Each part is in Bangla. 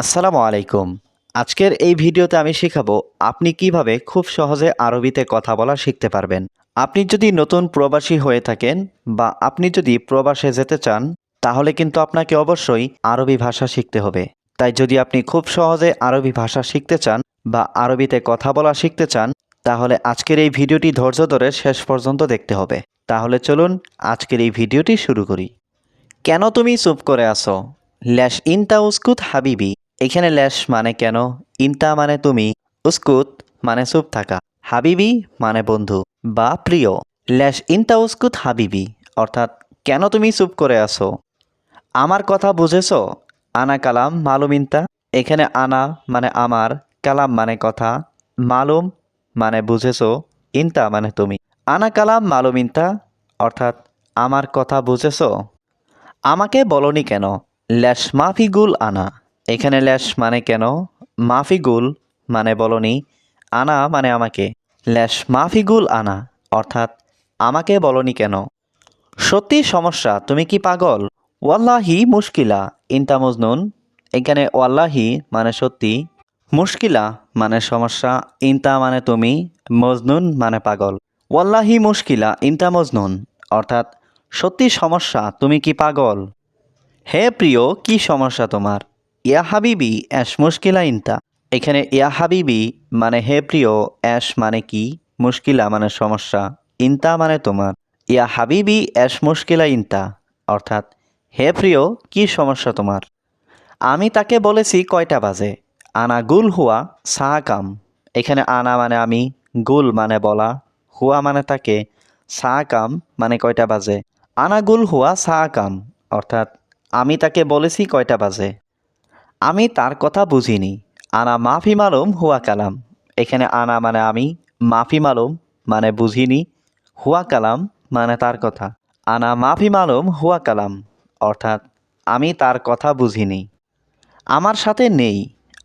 আসসালামু আলাইকুম। আজকের এই ভিডিওতে আমি শেখাবো আপনি কীভাবে খুব সহজে আরবিতে কথা বলা শিখতে পারবেন। আপনি যদি নতুন প্রবাসী হয়ে থাকেন বা আপনি যদি প্রবাসে যেতে চান, তাহলে কিন্তু আপনাকে অবশ্যই আরবি ভাষা শিখতে হবে। তাই যদি আপনি খুব সহজে আরবি ভাষা শিখতে চান বা আরবিতে কথা বলা শিখতে চান, তাহলে আজকের এই ভিডিওটি ধৈর্য ধরে শেষ পর্যন্ত দেখতে হবে। তাহলে চলুন আজকের এই ভিডিওটি শুরু করি। কেন তুমি চুপ করে আসো ল্যাশ ইনতা উস্কুত হাবিবি। এখানে ল্যাশ মানে কেন? ইনতা মানে তুমি? উস্কুত মানে চুপ থাকা। হাবিবি মানে বন্ধু। বা প্রিয়। ল্যাশ ইনতা উস্কুত হাবিবি। অর্থাৎ, কেন তুমি চুপ করে আসো আমার কথা বুঝেছ? আনা কালাম মালুম ইনতা? এখানে আনা মানে আমার, কালাম মানে কথা। মালুম মানে বুঝেছ? ইনতা মানে তুমি। আনা কালাম মালুম ইনতা? অর্থাৎ, আমার কথা বুঝেছ? আমাকে বলনি কেন? ল্যাশ মাফিগুল আনা। এখানে ল্যাশ মানে কেন? মাফিগুল মানে বলনি, আনা মানে আমাকে। ল্যাশ, মাফিগুল, আনা, অর্থাৎ আমাকে বলনি কেন? সত্যি সমস্যা, তুমি কি পাগল? ওয়াল্লাহি মুশকিলা, ইনতা মজনুন, এখানে ওয়াল্লাহি মানে সত্যি, মুশকিলা মানে সমস্যা, ইনতা মানে তুমি, মজনুন মানে পাগল। ওয়াল্লাহি মুশকিলা, ইনতা মজনুন, অর্থাৎ সত্যি সমস্যা, তুমি কি পাগল? হে প্রিয়, কি সমস্যা তোমার? ইয়া হাবিবি, অ্যাশ মুশকিলা ইনতা। এখানে ইয়া হাবিবি মানে হে প্রিয়, অ্যাশ মানে কি? মুশকিলা মানে সমস্যা, ইনতা মানে তোমার। ইয়া হাবিবি, অ্যাশ মুশকিলা ইনতা, অর্থাৎ হে প্রিয়, কি সমস্যা তোমার? আমি তাকে বলেছি কয়টা বাজে? আনা গুল হুয়া সাহাকাম এখানে আনা মানে আমি, গুল মানে বলা। হুয়া মানে তাকে সাহাকাম মানে কয়টা বাজে? আনা গুল হুয়া সাহাকাম অর্থাৎ আমি তাকে বলেছি কয়টা বাজে? আমি তার কথা বুঝিনি। আনা মাফি মালুম হুয়া কালাম। এখানে আনা মানে আমি, মাফি মালুম মানে বুঝিনি, হুয়া কালাম মানে তার কথা। আনা মাফি মালুম হুয়া কালাম, অর্থাৎ আমি তার কথা বুঝিনি। আমার সাথে নেই,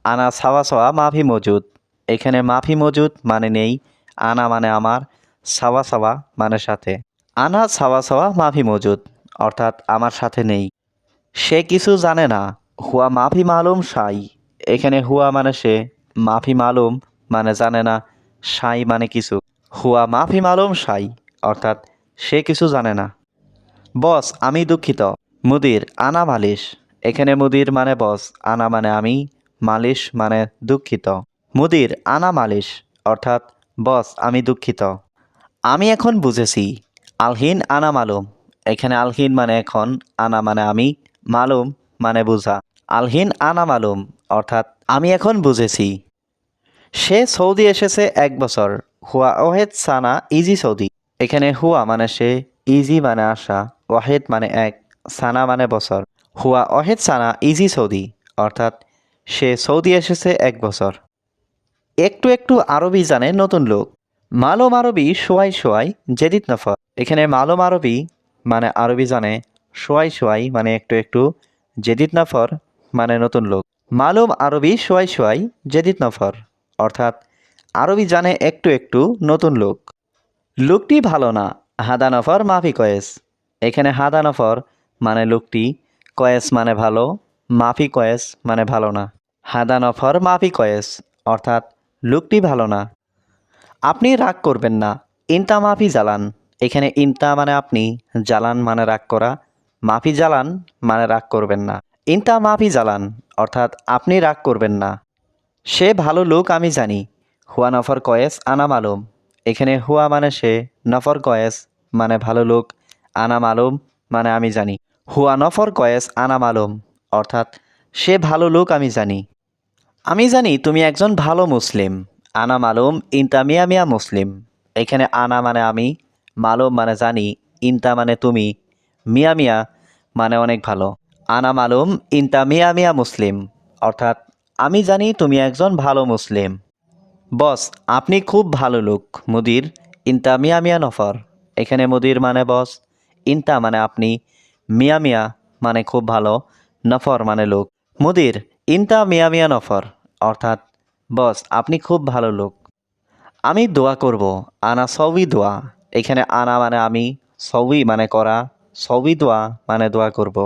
আনা সাওয়া সাওয়া মাফি মজুদ। এখানে মাফি মজুদ মানে নেই, আনা মানে আমার, সাওয়া সাওয়া মানে সাথে। আনা সাওয়া সাওয়া মাফি মজুদ, অর্থাৎ আমার সাথে নেই। সে কিছু জানে না হুয়া মাফি মালুম সাই। এখানে হুয়া মানে সে, মাফি মালুম মানে জানে না, সাই মানে কিছু। হুয়া মাফি মালুম সাই, অর্থাৎ সে কিছু জানে না। বস, আমি দুঃখিত। মুদির, আনা মালিশ। এখানে মুদির মানে বস, আনা মানে আমি, মালিশ মানে দুঃখিত। মুদির, আনা মালিশ, অর্থাৎ বস, আমি দুঃখিত। আমি এখন বুঝেছি, আলহিন আনা মালুম। এখানে আলহিন মানে এখন, আনা মানে আমি, মালুম মানে বুঝা। আলহিন আনা মালুম, অর্থাৎ আমি এখন বুঝেছি। সে সৌদি এসেছে এক বছর। হুয়া ওহেদ সানা ইজি সৌদি। এখানে হুয়া মানে সে, ইজি মানে আসা ওয়াহেদ মানে এক, সানা মানে বছর। হুয়া ওহেদ সানা ইজি সৌদি, অর্থাৎ সে সৌদি এসেছে এক বছর। একটু একটু আরবি জানে নতুন লোক। মালুম আরবি সোয়াই সোয়াই জেদিত নফর। এখানে মালুম আরবি মানে আরবি জানে সোয়াই সোয়াই মানে একটু একটু জেদিত নফর মানে নতুন লোক। মালুম আরবি সোয়াই সোয়াই জেদিত নফর, অর্থাৎ আরবি জানে একটু একটু নতুন লোক। লোকটি ভালো না, হাদা নফর মাফি কয়েস। এখানে হাদা নফর মানে লোকটি, কয়েস মানে ভালো, মাফি কয়েস মানে ভালো না। হাদা নফর মাফি কয়েস, অর্থাৎ লোকটি ভালো না। আপনি রাগ করবেন না, ইনতা মাফি জ্বালান এখানে ইনতা মানে আপনি জ্বালান মানে রাগ করা, মাফি জ্বালান মানে রাগ করবেন না। ইনতা মাফি জ্বালান অর্থাৎ আপনি রাগ করবেন না। সে ভালো লোক আমি জানি, হুয়া নফর কয়েস আনা মালুম। এখানে হুয়া মানে সে, নফর কয়েস মানে ভালো লোক, আনা মালুম মানে আমি জানি। হুয়া নফর কয়েস আনা মালুম, অর্থাৎ সে ভালো লোক আমি জানি। আমি জানি তুমি একজন ভালো মুসলিম, আনা মালুম ইনতা মিয়া মিয়া মুসলিম। এখানে আনা মানে আমি, মালুম মানে জানি, ইনতা মানে তুমি, মিয়া মিয়া মানে অনেক ভালো। আনা মালুম ইনতা মিয়া মিয়া মুসলিম। অর্থাৎ, আমি জানি তুমি একজন ভালো মুসলিম। বস, আপনি খুব ভালো লোক, মুদির ইনতা মিয়া মিয়া নফর। এখানে মুদির মানে বস, ইনতা মানে আপনি, মিয়া মিয়া মানে খুব ভালো, নফর মানে লোক। মুদির ইনতা মিয়া মিয়া নফর, অর্থাৎ, বস, আপনি খুব ভালো লোক। আমি দোয়া করব, আনা সবই দোয়া। এখানে আনা মানে আমি সবই মানে করা সবই দোয়া মানে দোয়া করব।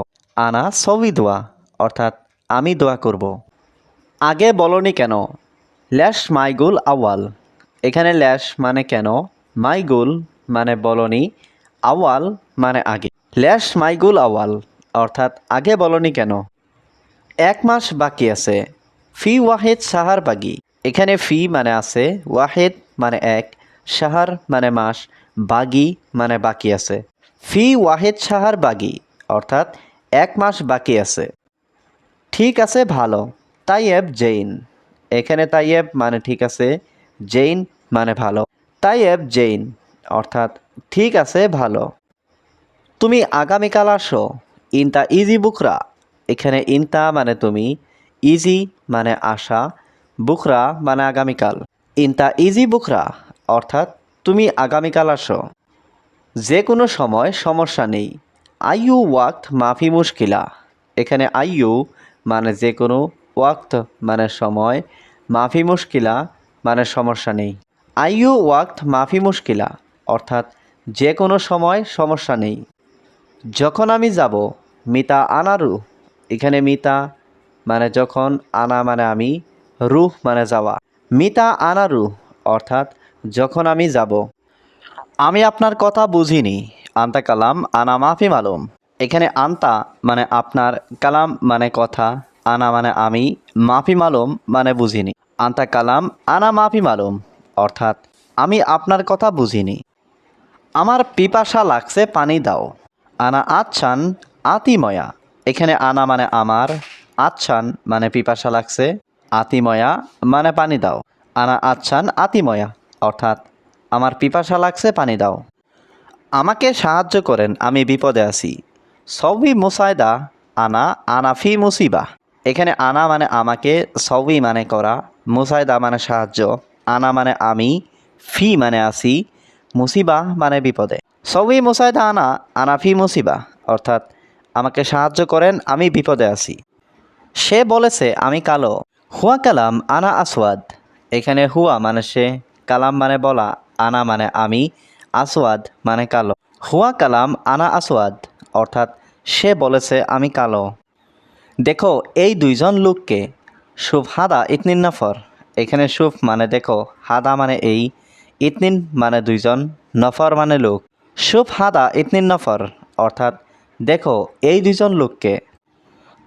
আনা সবই দোয়া, অর্থাৎ আমি দোয়া করব। আগে বলনি কেন? ল্যাশ মাইগুল আওয়াল এখানে ল্যাশ মানে কেন? মাইগুল মানে বলনি আওয়াল মানে আগে। ল্যাশ মাইগুল আওয়াল অর্থাৎ আগে বলনি কেন? এক মাস বাকি আছে। ফি ওয়াহেদ সাহার বাগি। এখানে ফি মানে আছে, ওয়াহেদ মানে এক, সাহার মানে মাস, বাগি মানে বাকি আছে। ফি ওয়াহেদ সাহার বাগি, অর্থাৎ এক মাস বাকি আছে। ঠিক আছে, ভালো। তাইয়েব, জেইন। এখানে তাইয়েব মানে ঠিক আছে, জেইন মানে ভালো। তাইয়েব, জেইন। অর্থাৎ ঠিক আছে, ভালো। তুমি আগামীকাল আসো। ইনতা ইজি বুকরা। এখানে ইনতা মানে তুমি, ইজি মানে আশা বুকরা মানে আগামীকাল। ইনতা ইজি বুকরা, অর্থাৎ তুমি আগামীকাল আসো। যে কোনো সময় সমস্যা নেই। আইয়ু ওয়াক্ত মাফি মুশকিলা। এখানে আইয়ু মানে যে কোনো ওয়াক্ত মানে সময়, মাফি মুশকিলা মানে সমস্যা নেই। আইয়ু ওয়াক্ত মাফি মুশকিলা, অর্থাৎ যে কোনো সময় সমস্যা নেই। যখন আমি যাব, মিতা আনারু এখানে মিতা মানে যখন আনা মানে আমি, রুহ মানে যাওয়া। মিতা আনারু অর্থাৎ যখন আমি যাব। আমি আপনার কথা বুঝিনি আন্তা কালাম, আনা মাফি মালুম। এখানে আন্তা মানে আপনার কালাম মানে কথা, আনা মানে আমি, মাফি মালুম মানে বুঝিনি। আন্তা কালাম, আনা মাফি মালুম, অর্থাৎ আমি আপনার কথা বুঝিনি। আমার পিপাসা লাগছে, পানি দাও। আনা আচ্ছান আতিময়া এখানে আনা মানে আমার, আচ্ছান মানে পিপাসা লাগছে আতিময়া মানে পানি দাও। আনা আচ্ছান আতিময়া অর্থাৎ আমার পিপাসা লাগছে, পানি দাও। আমাকে সাহায্য করেন, আমি বিপদে আছি। সবই মুসায়দা, আনা আনাফি মুসিবা। এখানে আনা মানে আমাকে সবই মানে করা, মুসায়দা মানে সাহায্য, আনা মানে আমি, ফি মানে আসি মুসিবা মানে বিপদে। সবই মুসায়দা, আনা আনাফি মুসিবা, অর্থাৎ আমাকে সাহায্য করেন, আমি বিপদে আছি। সে বলেছে, আমি কালো। হুয়া কালাম, আনা আসওয়াদ। এখানে হুয়া মানে সে, কালাম মানে বলা, আনা মানে আমি আসওয়াদ মানে কালো। হুয়া কালাম আনা আসওয়াদ, অর্থাৎ সে বলেছে, আমি কালো। দেখো, এই দুইজন লোককে শুভ হাদা ইতনিন নফর। এখানে শুভ মানে দেখো, হাদা মানে এই, ইতনিন মানে দুইজন, নফর মানে লোক। শুভ হাদা ইতনিন নফর, অর্থাৎ দেখো, এই দুইজন লোককে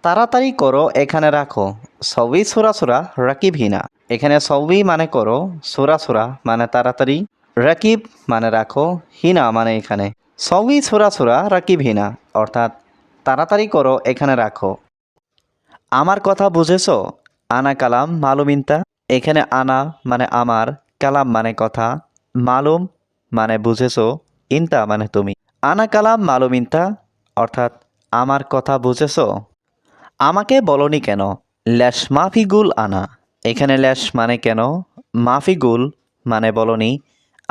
তাড়াতাড়ি করো, এখানে রাখো। সবই সুরা সুরা রাকিব হিনা এখানে সবই মানে করো, সুরা সুরা মানে তাড়াতাড়ি রাকিব মানে রাখো, হিনা মানে এখানে। সবই সুরা ছোড়া, রাকিব হিনা। অর্থাৎ তাড়াতাড়ি করো, এখানে রাখো। আমার কথা বুঝেছ? আনা কালাম মালুমিনতা এখানে আনা মানে আমার, কালাম মানে কথা। মালুম মানে বুঝেছ, ইনতা মানে তুমি। আনা কালাম মালুমিনতা অর্থাৎ আমার কথা বুঝেছ? আমাকে বলনি কেন? ল্যাশ মাফিগুল আনা। এখানে ল্যাশ মানে কেন? মাফিগুল মানে বলনি।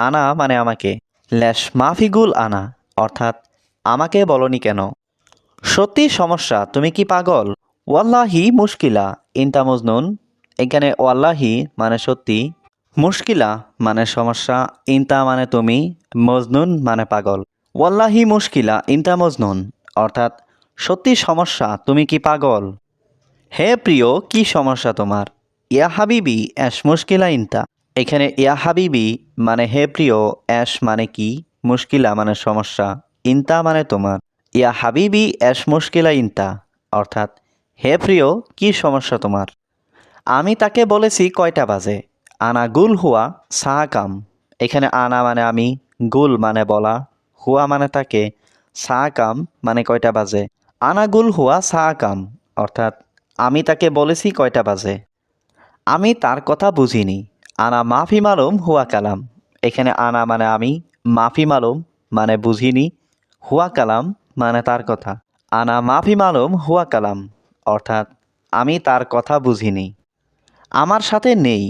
আনা মানে আমাকে। ল্যাশ মাফিগুল আনা, অর্থাৎ আমাকে বলনি কেন? সত্যি সমস্যা, তুমি কি পাগল? ওয়াল্লাহি মুশকিলা, ইনতা মজনুন। এখানে ওয়াল্লাহি মানে সত্যি, মুশকিলা মানে সমস্যা, ইনতা মানে তুমি, মজনুন মানে পাগল। ওয়াল্লাহি মুশকিলা, ইনতা মজনুন, অর্থাৎ সত্যি সমস্যা, তুমি কি পাগল? হে প্রিয়, কি সমস্যা তোমার? ইয়া হাবিবি অ্যাশ মুশকিলা, ইনতা। এখানে ইয়া হাবিবি মানে হে প্রিয়, অ্যাশ মানে কি? মুশকিলা মানে সমস্যা, ইনতা মানে তোমার। ইয়া হাবিবি, অ্যাশ মুশকিলা, ইনতা। অর্থাৎ, হে প্রিয়, কি সমস্যা তোমার? আমি তাকে বলেছি কয়টা বাজে? আনা গুল হুয়া সাহাকাম এখানে আনা মানে আমি, গুল মানে বলা। হুয়া মানে তাকে সাহাকাম মানে কয়টা বাজে? আনা গুল হুয়া সাহাকাম অর্থাৎ, আমি তাকে বলেছি কয়টা বাজে? আমি তার কথা বুঝিনি। আনা মাফি মালুম হুয়া কালাম। এখানে আনা মানে আমি, মাফি মালুম মানে বুঝিনি, হুয়া কালাম মানে তার কথা। আনা মাফি মালুম হুয়া কালাম, অর্থাৎ আমি তার কথা বুঝিনি। আমার সাথে নেই,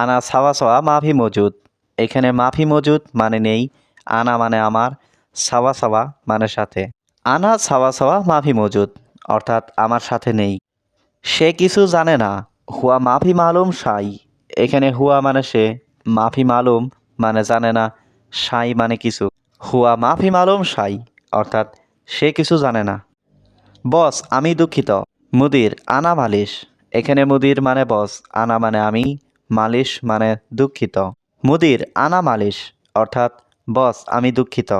আনা সাওয়া সাওয়া মাফি মজুদ। এখানে মাফি মজুদ মানে নেই, আনা মানে আমার, সাওয়া সাওয়া মানে সাথে। আনা সাওয়া সাওয়া মাফি মজুদ, অর্থাৎ আমার সাথে নেই। সে কিছু জানে না, হুয়া মাফি মালুম সাই। এখানে হুয়া মানে সে, মাফি মালুম মানে জানে না, সাই মানে কিছু। হুয়া মাফি মালুম, সাই, অর্থাৎ সে কিছু জানে না। বস, আমি দুঃখিত। মুদির, আনা মালিশ। এখানে মুদির মানে বস, আনা মানে আমি, মালিশ মানে দুঃখিত। মুদির, আনা মালিশ, অর্থাৎ বস, আমি দুঃখিত।